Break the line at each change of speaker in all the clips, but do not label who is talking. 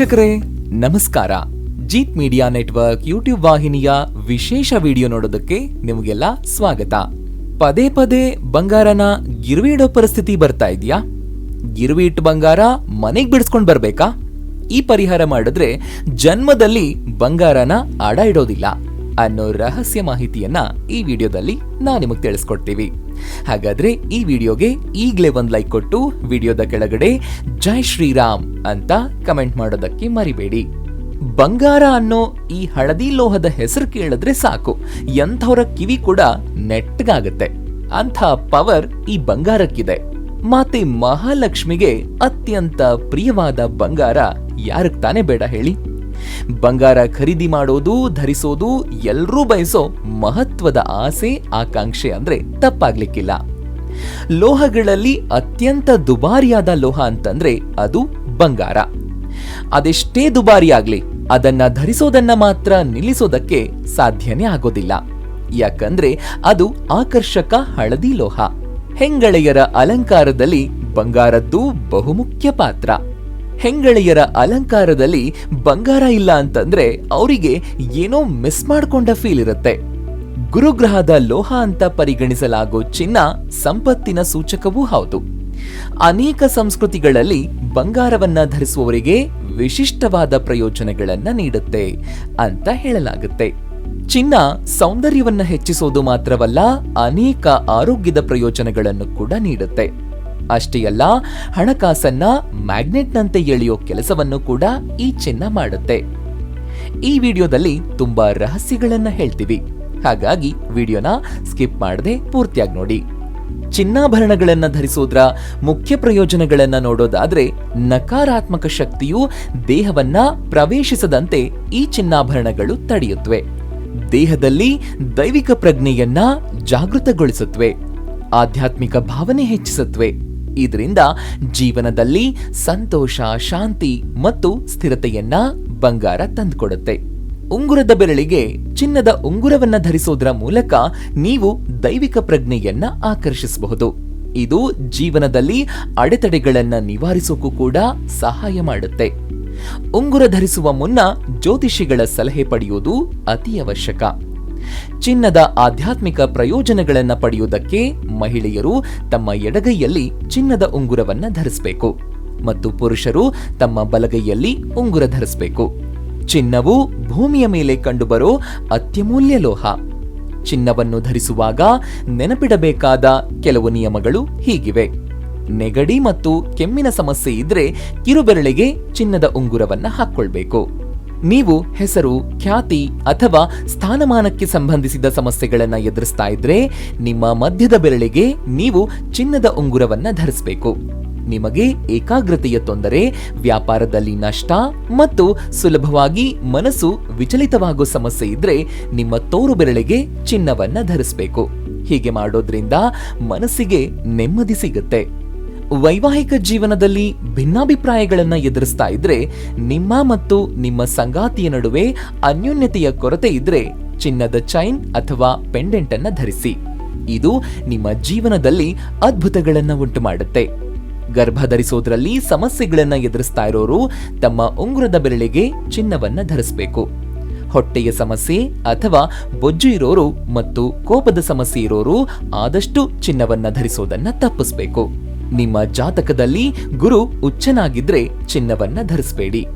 ವೀಕ್ಷಕರೇ, ನಮಸ್ಕಾರ. Jeet media network YouTube ವಾಹಿನಿಯ ವಿಶೇಷ ವಿಡಿಯೋ ನೋಡೋದಕ್ಕೆ ನಿಮಗೆಲ್ಲ ಸ್ವಾಗತ. ಪದೇ ಪದೇ ಬಂಗಾರನ ಗಿರ್ವಿಡೋ ಪರಿಸ್ಥಿತಿ ಬರ್ತಾ ಇದೆಯಾ? ಗಿರ್ವಿ ಇಟ್ಟು ಬಂಗಾರ ಮನೆಗೆ ಬಿಡಿಸ್ಕೊಂಡ್ ಬರಬೇಕಾ? ಈ ಪರಿಹಾರ ಮಾಡಿದ್ರೆ ಜನ್ಮದಲ್ಲಿ ಬಂಗಾರನ ಅಡ ಇಡೋದಿಲ್ಲ. ಅನ್ನೋ ರಹಸ್ಯ ಮಾಹಿತಿಯನ್ನ ಈ ವಿಡಿಯೋದಲ್ಲಿ ನಾ ನಿಮಗೆ ತಿಳಿಸ್ಕೊಡ್ತೀವಿ. ಹಾಗಾದ್ರೆ ಈ ವಿಡಿಯೋಗೆ ಈಗಲೇ ಒಂದ್ ಲೈಕ್ ಕೊಟ್ಟು ವಿಡಿಯೋದ ಕೆಳಗಡೆ ಜೈ ಶ್ರೀರಾಮ್ ಅಂತ ಕಮೆಂಟ್ ಮಾಡೋದಕ್ಕೆ ಮರಿಬೇಡಿ. ಬಂಗಾರ ಅನ್ನೋ ಈ ಹಳದಿ ಲೋಹದ ಹೆಸರು ಕೇಳಿದ್ರೆ ಸಾಕು, ಎಂಥವರ ಕಿವಿ ಕೂಡ ನೆಟ್ಟಗಾಗತ್ತೆ ಅಂಥ ಪವರ್ ಈ ಬಂಗಾರಕ್ಕಿದೆ. ಮಾತೆ ಮಹಾಲಕ್ಷ್ಮಿಗೆ ಅತ್ಯಂತ ಪ್ರಿಯವಾದ ಬಂಗಾರ ಯಾರಕ್ ತಾನೇ ಬೇಡ ಹೇಳಿ? ಬಂಗಾರ ಖರೀದಿ ಮಾಡೋದು, ಧರಿಸೋದು, ಎಲ್ರೂ ಬಯಸೋ ಮಹತ್ವದ ಆಸೆ, ಆಕಾಂಕ್ಷೆ ಅಂದ್ರೆ ತಪ್ಪಾಗ್ಲಿಕ್ಕಿಲ್ಲ. ಲೋಹಗಳಲ್ಲಿ ಅತ್ಯಂತ ದುಬಾರಿಯಾದ ಲೋಹ ಅಂತಂದ್ರೆ ಅದು ಬಂಗಾರ. ಅದೆಷ್ಟೇ ದುಬಾರಿ ಆಗ್ಲಿ, ಅದನ್ನ ಧರಿಸೋದನ್ನ ಮಾತ್ರ ನಿಲ್ಲಿಸೋದಕ್ಕೆ ಸಾಧ್ಯನೇ ಆಗೋದಿಲ್ಲ. ಯಾಕಂದ್ರೆ ಅದು ಆಕರ್ಷಕ ಹಳದಿ ಲೋಹ. ಹೆಂಗಳೆಯರ ಅಲಂಕಾರದಲ್ಲಿ ಬಂಗಾರದ್ದು ಬಹುಮುಖ್ಯ ಪಾತ್ರ. ಹೆಂಗಳೆಯರ ಅಲಂಕಾರದಲ್ಲಿ ಬಂಗಾರ ಇಲ್ಲ ಅಂತಂದ್ರೆ ಅವರಿಗೆ ಏನೋ ಮಿಸ್ ಮಾಡ್ಕೊಂಡ ಫೀಲ್ ಇರುತ್ತೆ. ಗುರುಗ್ರಹದ ಲೋಹ ಅಂತ ಪರಿಗಣಿಸಲಾಗೋ ಚಿನ್ನ ಸಂಪತ್ತಿನ ಸೂಚಕವೂ ಹೌದು. ಅನೇಕ ಸಂಸ್ಕೃತಿಗಳಲ್ಲಿ ಬಂಗಾರವನ್ನ ಧರಿಸುವವರಿಗೆ ವಿಶಿಷ್ಟವಾದ ಪ್ರಯೋಜನಗಳನ್ನ ನೀಡುತ್ತೆ ಅಂತ ಹೇಳಲಾಗುತ್ತೆ. ಚಿನ್ನ ಸೌಂದರ್ಯವನ್ನ ಹೆಚ್ಚಿಸೋದು ಮಾತ್ರವಲ್ಲ ಅನೇಕ ಆರೋಗ್ಯದ ಪ್ರಯೋಜನಗಳನ್ನು ಕೂಡ ನೀಡುತ್ತೆ. ಅಷ್ಟೇ ಅಲ್ಲ, ಹಣಕಾಸನ್ನ ಮ್ಯಾಗ್ನೆಟ್ನಂತೆ ಎಳೆಯೋ ಕೆಲಸವನ್ನು ಕೂಡ ಈ ಚಿನ್ನ ಮಾಡುತ್ತೆ. ಈ ವಿಡಿಯೋದಲ್ಲಿ ತುಂಬಾ ರಹಸ್ಯಗಳನ್ನ ಹೇಳ್ತೀವಿ. ಹಾಗಾಗಿ ವಿಡಿಯೋನ ಸ್ಕಿಪ್ ಮಾಡದೆ ಪೂರ್ತಿಯಾಗಿ ನೋಡಿ. ಚಿನ್ನಾಭರಣಗಳನ್ನು ಧರಿಸೋದ್ರ ಮುಖ್ಯ ಪ್ರಯೋಜನಗಳನ್ನ ನೋಡೋದಾದ್ರೆ ನಕಾರಾತ್ಮಕ ಶಕ್ತಿಯು ದೇಹವನ್ನ ಪ್ರವೇಶಿಸದಂತೆ ಈ ಚಿನ್ನಾಭರಣಗಳು ತಡೆಯುತ್ತವೆ ದೇಹದಲ್ಲಿ ದೈವಿಕ ಪ್ರಜ್ಞೆಯನ್ನ ಜಾಗೃತಗೊಳಿಸುತ್ತವೆ ಆಧ್ಯಾತ್ಮಿಕ ಭಾವನೆ ಹೆಚ್ಚಿಸುತ್ತವೆ ಇದರಿಂದ ಜೀವನದಲ್ಲಿ ಸಂತೋಷ, ಶಾಂತಿ ಮತ್ತು ಸ್ಥಿರತೆಯನ್ನ ಬಂಗಾರ ತಂದುಕೊಡುತ್ತೆ. ಉಂಗುರದ ಬೆರಳಿಗೆ ಚಿನ್ನದ ಉಂಗುರವನ್ನ ಧರಿಸೋದ್ರ ಮೂಲಕ ನೀವು ದೈವಿಕ ಪ್ರಜ್ಞೆಯನ್ನ ಆಕರ್ಷಿಸಬಹುದು. ಇದು ಜೀವನದಲ್ಲಿ ಅಡೆತಡೆಗಳನ್ನ ನಿವಾರಿಸೋಕ್ಕೂ ಕೂಡ ಸಹಾಯ ಮಾಡುತ್ತೆ. ಉಂಗುರ ಧರಿಸುವ ಮುನ್ನ ಜ್ಯೋತಿಷಿಗಳ ಸಲಹೆ ಪಡೆಯುವುದು ಅತಿ ಅವಶ್ಯಕ. ಚಿನ್ನದ ಆಧ್ಯಾತ್ಮಿಕ ಪ್ರಯೋಜನಗಳನ್ನು ಪಡೆಯುವುದಕ್ಕೆ ಮಹಿಳೆಯರು ತಮ್ಮ ಎಡಗೈಯಲ್ಲಿ ಚಿನ್ನದ ಉಂಗುರವನ್ನು ಧರಿಸಬೇಕು ಮತ್ತು ಪುರುಷರು ತಮ್ಮ ಬಲಗೈಯಲ್ಲಿ ಉಂಗುರ ಧರಿಸಬೇಕು. ಚಿನ್ನವು ಭೂಮಿಯ ಮೇಲೆ ಕಂಡುಬರೋ ಅತ್ಯಮೂಲ್ಯ ಲೋಹ. ಚಿನ್ನವನ್ನು ಧರಿಸುವಾಗ ನೆನಪಿಡಬೇಕಾದ ಕೆಲವು ನಿಯಮಗಳು ಹೀಗಿವೆ. ನೆಗಡಿ ಮತ್ತು ಕೆಮ್ಮಿನ ಸಮಸ್ಯೆ ಇದ್ರೆ ಕಿರುಬೆರಳಿಗೆ ಚಿನ್ನದ ಉಂಗುರವನ್ನು ಹಾಕೊಳ್ಬೇಕು ನೀವು ಹೆಸರು, ಖ್ಯಾತಿ ಅಥವಾ ಸ್ಥಾನಮಾನಕ್ಕೆ ಸಂಬಂಧಿಸಿದ ಸಮಸ್ಯೆಗಳನ್ನು ಎದುರಿಸ್ತಾ ಇದ್ರೆ ನಿಮ್ಮ ಮಧ್ಯದ ಬೆರಳಿಗೆ ನೀವು ಚಿನ್ನದ ಉಂಗುರವನ್ನ ಧರಿಸಬೇಕು. ನಿಮಗೆ ಏಕಾಗ್ರತೆಯ ತೊಂದರೆ, ವ್ಯಾಪಾರದಲ್ಲಿ ನಷ್ಟ ಮತ್ತು ಸುಲಭವಾಗಿ ಮನಸ್ಸು ವಿಚಲಿತವಾಗೋ ಸಮಸ್ಯೆ ಇದ್ರೆ ನಿಮ್ಮ ತೋರು ಬೆರಳಿಗೆ ಚಿನ್ನವನ್ನ ಧರಿಸಬೇಕು. ಹೀಗೆ ಮಾಡೋದ್ರಿಂದ ಮನಸ್ಸಿಗೆ ನೆಮ್ಮದಿ ಸಿಗುತ್ತೆ. ವೈವಾಹಿಕ ಜೀವನದಲ್ಲಿ ಭಿನ್ನಾಭಿಪ್ರಾಯಗಳನ್ನು ಎದುರಿಸ್ತಾ ಇದ್ರೆ, ನಿಮ್ಮ ಮತ್ತು ನಿಮ್ಮ ಸಂಗಾತಿಯ ನಡುವೆ ಅನ್ಯೋನ್ಯತೆಯ ಕೊರತೆ ಇದ್ರೆ ಚಿನ್ನದ ಚೈನ್ ಅಥವಾ ಪೆಂಡೆಂಟ್ ಅನ್ನ ಧರಿಸಿ. ಇದು ನಿಮ್ಮ ಜೀವನದಲ್ಲಿ ಅದ್ಭುತಗಳನ್ನು ಉಂಟು ಮಾಡುತ್ತೆ ಗರ್ಭ ಧರಿಸೋದ್ರಲ್ಲಿ ಸಮಸ್ಯೆಗಳನ್ನ ಎದುರಿಸ್ತಾ ಇರೋರು ತಮ್ಮ ಉಂಗುರದ ಬೆರಳಿಗೆ ಚಿನ್ನವನ್ನು ಧರಿಸಬೇಕು. ಹೊಟ್ಟೆಯ ಸಮಸ್ಯೆ ಅಥವಾ ಬೊಜ್ಜು ಇರೋರು ಮತ್ತು ಕೋಪದ ಸಮಸ್ಯೆ ಇರೋರು ಆದಷ್ಟು ಚಿನ್ನವನ್ನು ಧರಿಸೋದನ್ನ ತಪ್ಪಿಸ್ಬೇಕು. ನಿಮ್ಮ ಜಾತಕದಲ್ಲಿ ಗುರು ಉಚ್ಚನಾಗಿದ್ರೆ ಚಿನ್ನವನ್ನ ಧರಿಸಬೇಡಿ.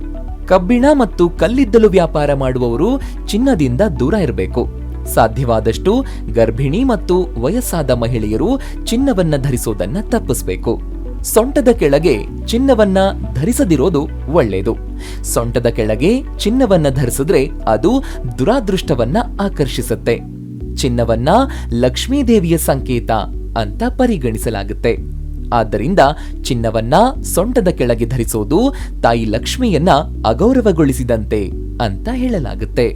ಕಬ್ಬಿಣ ಮತ್ತು ಕಲ್ಲಿದ್ದಲು ವ್ಯಾಪಾರ ಮಾಡುವವರು ಚಿನ್ನದಿಂದ ದೂರ ಇರಬೇಕು. ಸಾಧ್ಯವಾದಷ್ಟು ಗರ್ಭಿಣಿ ಮತ್ತು ವಯಸ್ಸಾದ ಮಹಿಳೆಯರು ಚಿನ್ನವನ್ನ ಧರಿಸೋದನ್ನ ತಪ್ಪಿಸಬೇಕು. ಸೊಂಟದ ಕೆಳಗೆ ಚಿನ್ನವನ್ನ ಧರಿಸದಿರೋದು ಒಳ್ಳೆಯದು ಸೊಂಟದ ಕೆಳಗೆ ಚಿನ್ನವನ್ನ ಧರಿಸಿದ್ರೆ ಅದು ದುರಾದೃಷ್ಟವನ್ನ ಆಕರ್ಷಿಸುತ್ತೆ. ಚಿನ್ನವನ್ನ ಲಕ್ಷ್ಮೀದೇವಿಯ ಸಂಕೇತ ಅಂತ ಪರಿಗಣಿಸಲಾಗುತ್ತೆ. ಆದ್ದರಿಂದ ಚಿನ್ನವನ್ನ ಸೊಂಟದ ಕೆಳಗೆ ಧರಿಸೋದು ತಾಯಿ ಲಕ್ಷ್ಮಿಯನ್ನ ಅಗೌರವಗೊಳಿಸಿದಂತೆ ಅಂತ ಹೇಳಲಾಗುತ್ತೆ.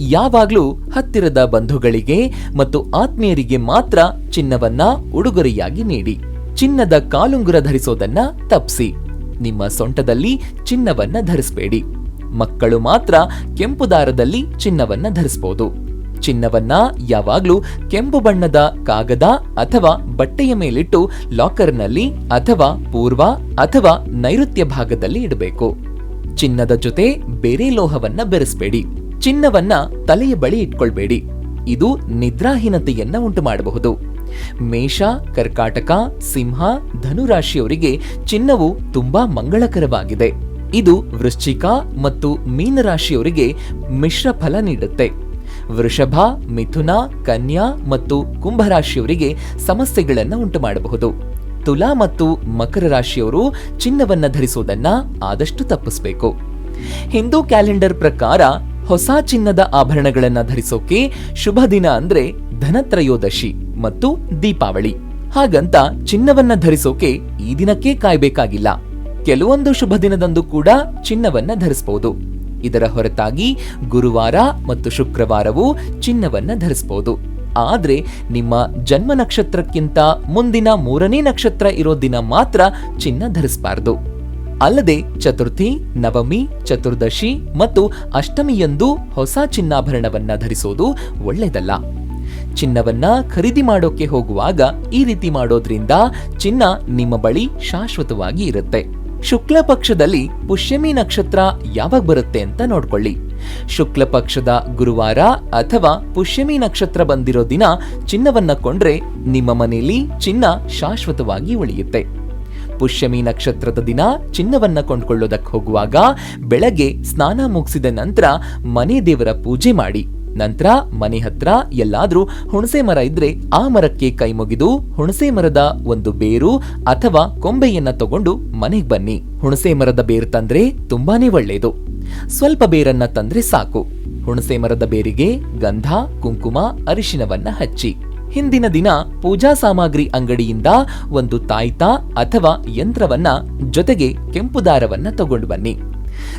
ಯಾವಾಗ್ಲೂ ಹತ್ತಿರದ ಬಂಧುಗಳಿಗೆ ಮತ್ತು ಆತ್ಮೀಯರಿಗೆ ಮಾತ್ರ ಚಿನ್ನವನ್ನ ಉಡುಗೊರೆಯಾಗಿ ನೀಡಿ. ಚಿನ್ನದ ಕಾಲುಂಗುರ ಧರಿಸೋದನ್ನ ತಪ್ಸಿ. ನಿಮ್ಮ ಸೊಂಟದಲ್ಲಿ ಚಿನ್ನವನ್ನ ಧರಿಸಬೇಡಿ. ಮಕ್ಕಳು ಮಾತ್ರ ಕೆಂಪು ದಾರದಲ್ಲಿ ಚಿನ್ನವನ್ನ ಧರಿಸಬಹುದು ಚಿನ್ನವನ್ನ ಯಾವಾಗ್ಲೂ ಕೆಂಪು ಬಣ್ಣದ ಕಾಗದ ಅಥವಾ ಬಟ್ಟೆಯ ಮೇಲಿಟ್ಟು ಲಾಕರ್ನಲ್ಲಿ ಅಥವಾ ಪೂರ್ವ ಅಥವಾ ನೈಋತ್ಯ ಭಾಗದಲ್ಲಿ ಇಡಬೇಕು. ಚಿನ್ನದ ಜೊತೆ ಬೇರೆ ಲೋಹವನ್ನ ಬೆರೆಸಬೇಡಿ. ಚಿನ್ನವನ್ನ ತಲೆಯ ಬಳಿ ಇಟ್ಕೊಳ್ಬೇಡಿ. ಇದು ನಿದ್ರಾಹೀನತೆಯನ್ನ ಉಂಟು ಮಾಡಬಹುದು ಮೇಷ, ಕರ್ಕಾಟಕ, ಸಿಂಹ, ಧನುರಾಶಿಯವರಿಗೆ ಚಿನ್ನವು ತುಂಬಾ ಮಂಗಳಕರವಾಗಿದೆ. ಇದು ವೃಶ್ಚಿಕ ಮತ್ತು ಮೀನರಾಶಿಯವರಿಗೆ ಮಿಶ್ರ ಫಲ ನೀಡುತ್ತೆ. ವೃಷಭ, ಮಿಥುನ, ಕನ್ಯಾ ಮತ್ತು ಕುಂಭರಾಶಿಯವರಿಗೆ ಸಮಸ್ಯೆಗಳನ್ನು ಉಂಟು ಮಾಡಬಹುದು ತುಲಾ ಮತ್ತು ಮಕರ ರಾಶಿಯವರು ಚಿನ್ನವನ್ನು ಧರಿಸುವುದನ್ನ ಆದಷ್ಟು ತಪ್ಪಿಸಬೇಕು. ಹಿಂದೂ ಕ್ಯಾಲೆಂಡರ್ ಪ್ರಕಾರ ಹೊಸ ಚಿನ್ನದ ಆಭರಣಗಳನ್ನು ಧರಿಸೋಕೆ ಶುಭ ದಿನ ಅಂದ್ರೆ ಧನತ್ರಯೋದಶಿ ಮತ್ತು ದೀಪಾವಳಿ. ಹಾಗಂತ ಚಿನ್ನವನ್ನ ಧರಿಸೋಕೆ ಈ ದಿನಕ್ಕೆ ಕಾಯ್ಬೇಕಾಗಿಲ್ಲ. ಕೆಲವೊಂದು ಶುಭ ದಿನದಂದು ಕೂಡ ಚಿನ್ನವನ್ನ ಧರಿಸಬಹುದು ಇದರ ಹೊರತಾಗಿ ಗುರುವಾರ ಮತ್ತು ಶುಕ್ರವಾರವೂ ಚಿನ್ನವನ್ನ ಧರಿಸಬಹುದು ಆದರೆ ನಿಮ್ಮ ಜನ್ಮ ನಕ್ಷತ್ರಕ್ಕಿಂತ ಮುಂದಿನ ಮೂರನೇ ನಕ್ಷತ್ರ ಇರೋ ದಿನ ಮಾತ್ರ ಚಿನ್ನ ಧರಿಸಬಾರದು. ಅಲ್ಲದೆ ಚತುರ್ಥಿ, ನವಮಿ, ಚತುರ್ದಶಿ ಮತ್ತು ಅಷ್ಟಮಿಯಂದು ಹೊಸ ಚಿನ್ನಾಭರಣವನ್ನ ಧರಿಸೋದು ಒಳ್ಳೆಯದಲ್ಲ. ಚಿನ್ನವನ್ನ ಖರೀದಿ ಮಾಡೋಕೆ ಹೋಗುವಾಗ ಈ ರೀತಿ ಮಾಡೋದ್ರಿಂದ ಚಿನ್ನ ನಿಮ್ಮ ಬಳಿ ಶಾಶ್ವತವಾಗಿ ಇರುತ್ತೆ. ಶುಕ್ಲ ಪಕ್ಷದಲ್ಲಿ ಪುಷ್ಯಮಿ ನಕ್ಷತ್ರ ಯಾವಾಗ ಬರುತ್ತೆ ಅಂತ ನೋಡ್ಕೊಳ್ಳಿ. ಶುಕ್ಲ ಪಕ್ಷದ ಗುರುವಾರ ಅಥವಾ ಪುಷ್ಯಮಿ ನಕ್ಷತ್ರ ಬಂದಿರೋ ದಿನ ಚಿನ್ನವನ್ನ ಕೊಂಡ್ರೆ ನಿಮ್ಮ ಮನೆಯಲ್ಲಿ ಚಿನ್ನ ಶಾಶ್ವತವಾಗಿ ಉಳಿಯುತ್ತೆ. ಪುಷ್ಯಮಿ ನಕ್ಷತ್ರದ ದಿನ ಚಿನ್ನವನ್ನ ಕೊಂಡ್ಕೊಳ್ಳೋದಕ್ಕೆ ಹೋಗುವಾಗ ಬೆಳಗ್ಗೆ ಸ್ನಾನ ಮುಗಿಸಿದ ನಂತರ ಮನೆ ದೇವರ ಪೂಜೆ ಮಾಡಿ. ನಂತರ ಮನೆ ಹತ್ರ ಎಲ್ಲಾದ್ರೂ ಹುಣಸೆ ಮರ ಇದ್ರೆ ಆ ಮರಕ್ಕೆ ಕೈ ಮುಗಿದು ಹುಣಸೆ ಮರದ ಒಂದು ಬೇರು ಅಥವಾ ಕೊಂಬೆಯನ್ನ ತಗೊಂಡು ಮನೆಗೆ ಬನ್ನಿ. ಹುಣಸೆ ಮರದ ಬೇರು ತಂದ್ರೆ ತುಂಬಾನೇ ಒಳ್ಳೆಯದು ಸ್ವಲ್ಪ ಬೇರನ್ನ ತಂದ್ರೆ ಸಾಕು. ಹುಣಸೆ ಮರದ ಬೇರಿಗೆ ಗಂಧ, ಕುಂಕುಮ ಅರಿಶಿನವನ್ನ ಹಚ್ಚಿ. ಹಿಂದಿನ ದಿನ ಪೂಜಾ ಸಾಮಗ್ರಿ ಅಂಗಡಿಯಿಂದ ಒಂದು ತಾಯ್ತ ಅಥವಾ ಯಂತ್ರವನ್ನ ಜೊತೆಗೆ ಕೆಂಪು ದಾರವನ್ನ ತಗೊಂಡು ಬನ್ನಿ.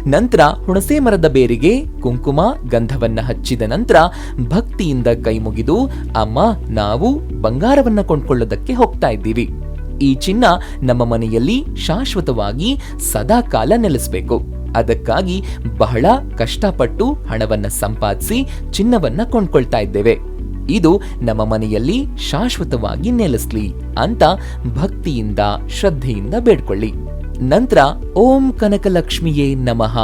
ನಂತರ ಹುಣಸೆ ಮರದ ಬೇರಿಗೆ ಕುಂಕುಮ ಗಂಧವನ್ನ ಹಚ್ಚಿದ ನಂತರ ಭಕ್ತಿಯಿಂದ ಕೈ ಮುಗಿದು, ಅಮ್ಮ, ನಾವು ಬಂಗಾರವನ್ನ ಕೊಂಡ್ಕೊಳ್ಳೋದಕ್ಕೆ ಹೋಗ್ತಾ ಇದ್ದೀವಿ. ಈ ಚಿನ್ನ ನಮ್ಮ ಮನೆಯಲ್ಲಿ ಶಾಶ್ವತವಾಗಿ ಸದಾ ಕಾಲ ನೆಲೆಸಬೇಕು. ಅದಕ್ಕಾಗಿ ಬಹಳ ಕಷ್ಟಪಟ್ಟು ಹಣವನ್ನ ಸಂಪಾದಿಸಿ ಚಿನ್ನವನ್ನ ಕೊಂಡ್ಕೊಳ್ತಾ ಇದ್ದೇವೆ. ಇದು ನಮ್ಮ ಮನೆಯಲ್ಲಿ ಶಾಶ್ವತವಾಗಿ ನೆಲೆಸ್ಲಿ ಅಂತ ಭಕ್ತಿಯಿಂದ, ಶ್ರದ್ಧೆಯಿಂದ ಬೇಡ್ಕೊಳ್ಳಿ. ನಂತರ ಓಂ ಕನಕಲಕ್ಷ್ಮಿಯೇ ನಮಃ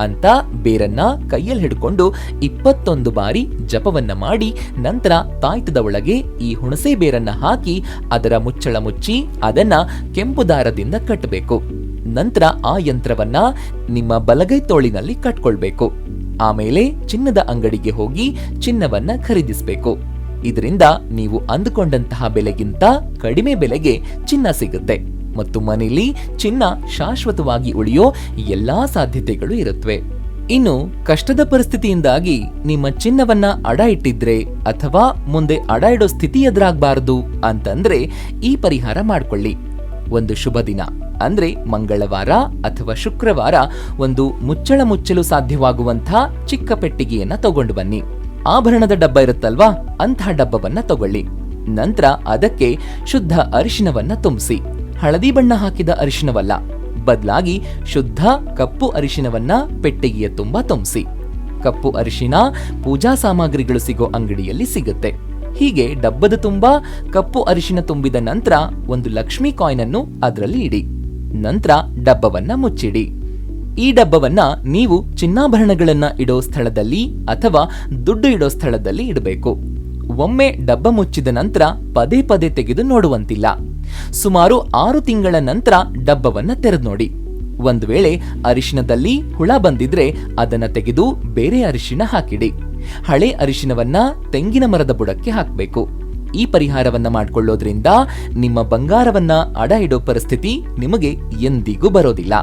ಅಂತ ಬೇರನ್ನ ಕೈಯಲ್ಲಿ ಹಿಡ್ಕೊಂಡು ಇಪ್ಪತ್ತೊಂದು ಬಾರಿ ಜಪವನ್ನ ಮಾಡಿ ನಂತರ ತಾಯ್ತದ ಒಳಗೆ ಈ ಹುಣಸೆ ಬೇರನ್ನ ಹಾಕಿ ಅದರ ಮುಚ್ಚಳ ಮುಚ್ಚಿ ಅದನ್ನ ಕೆಂಪು ದಾರದಿಂದ ಕಟ್ಟಬೇಕು. ನಂತರ ಆ ಯಂತ್ರವನ್ನ ನಿಮ್ಮ ಬಲಗೈ ತೋಳಿನಲ್ಲಿ ಕಟ್ಕೊಳ್ಬೇಕು. ಆಮೇಲೆ ಚಿನ್ನದ ಅಂಗಡಿಗೆ ಹೋಗಿ ಚಿನ್ನವನ್ನ ಖರೀದಿಸಬೇಕು. ಇದರಿಂದ ನೀವು ಅಂದುಕೊಂಡಂತಹ ಬೆಲೆಗಿಂತ ಕಡಿಮೆ ಬೆಲೆಗೆ ಚಿನ್ನ ಸಿಗುತ್ತೆ. ಮತ್ತು ಮನೆಯಲ್ಲಿ ಚಿನ್ನ ಶಾಶ್ವತವಾಗಿ ಉಳಿಯೋ ಎಲ್ಲಾ ಸಾಧ್ಯತೆಗಳು ಇರುತ್ತವೆ ಇನ್ನು ಕಷ್ಟದ ಪರಿಸ್ಥಿತಿಯಿಂದಾಗಿ ನಿಮ್ಮ ಚಿನ್ನವನ್ನ ಅಡ ಇಟ್ಟಿದ್ರೆ ಅಥವಾ ಮುಂದೆ ಅಡ ಇಡೋ ಸ್ಥಿತಿ ಎದುರಾಗಬಾರದು ಅಂತಂದ್ರೆ ಈ ಪರಿಹಾರ ಮಾಡಿಕೊಳ್ಳಿ. ಒಂದು ಶುಭ ದಿನ. ಅಂದ್ರೆ ಮಂಗಳವಾರ ಅಥವಾ ಶುಕ್ರವಾರ ಒಂದು ಮುಚ್ಚಳ ಮುಚ್ಚಲು ಸಾಧ್ಯವಾಗುವಂಥ ಚಿಕ್ಕ ಪೆಟ್ಟಿಗೆಯನ್ನ ತಗೊಂಡು ಬನ್ನಿ. ಆಭರಣದ ಡಬ್ಬ ಇರುತ್ತಲ್ವಾ? ಅಂತಹ ಡಬ್ಬವನ್ನ ತಗೊಳ್ಳಿ. ನಂತರ ಅದಕ್ಕೆ ಶುದ್ಧ ಅರಿಶಿನವನ್ನ ತುಂಬಿಸಿ. ಹಳದಿ ಬಣ್ಣ ಹಾಕಿದ ಅರಿಶಿನವಲ್ಲ ಬದಲಾಗಿ ಶುದ್ಧ ಕಪ್ಪು ಅರಿಶಿನವನ್ನ ಪೆಟ್ಟಿಗೆಯ ತುಂಬಾ ತುಂಬಿಸಿ. ಕಪ್ಪು ಅರಿಶಿನ ಪೂಜಾ ಸಾಮಗ್ರಿಗಳು ಸಿಗೋ ಅಂಗಡಿಯಲ್ಲಿ ಸಿಗುತ್ತೆ. ಹೀಗೆ ಡಬ್ಬದ ತುಂಬಾ, ಕಪ್ಪು ಅರಿಶಿನ ತುಂಬಿದ ನಂತರ ಒಂದು ಲಕ್ಷ್ಮಿ ಕಾಯಿನ್ ಅನ್ನು ಅದರಲ್ಲಿ ಇಡಿ. ನಂತರ ಡಬ್ಬವನ್ನ ಮುಚ್ಚಿಡಿ. ಈ ಡಬ್ಬವನ್ನ ನೀವು ಚಿನ್ನಾಭರಣಗಳನ್ನ ಇಡೋ ಸ್ಥಳದಲ್ಲಿ ಅಥವಾ ದುಡ್ಡು ಇಡೋ ಸ್ಥಳದಲ್ಲಿ ಇಡಬೇಕು. ಒಮ್ಮೆ ಡಬ್ಬ ಮುಚ್ಚಿದ ನಂತರ ಪದೇ ಪದೇ ತೆಗೆದು ನೋಡುವಂತಿಲ್ಲ. ಸುಮಾರು ಆರು ತಿಂಗಳ ನಂತರ ಡಬ್ಬವನ್ನ ತೆರೆದು ನೋಡಿ. ಒಂದು ವೇಳೆ ಅರಿಶಿನದಲ್ಲಿ ಹುಳ ಬಂದಿದ್ರೆ ಅದನ್ನ ತೆಗೆದು ಬೇರೆ ಅರಿಶಿನ ಹಾಕಿಡಿ. ಹಳೆ ಅರಿಶಿನವನ್ನ ತೆಂಗಿನ ಮರದ ಬುಡಕ್ಕೆ ಹಾಕಬೇಕು. ಈ ಪರಿಹಾರವನ್ನ ಮಾಡ್ಕೊಳ್ಳೋದ್ರಿಂದ ನಿಮ್ಮ ಬಂಗಾರವನ್ನ ಅಡ ಇಡೋ ಪರಿಸ್ಥಿತಿ ನಿಮಗೆ ಎಂದಿಗೂ ಬರೋದಿಲ್ಲ.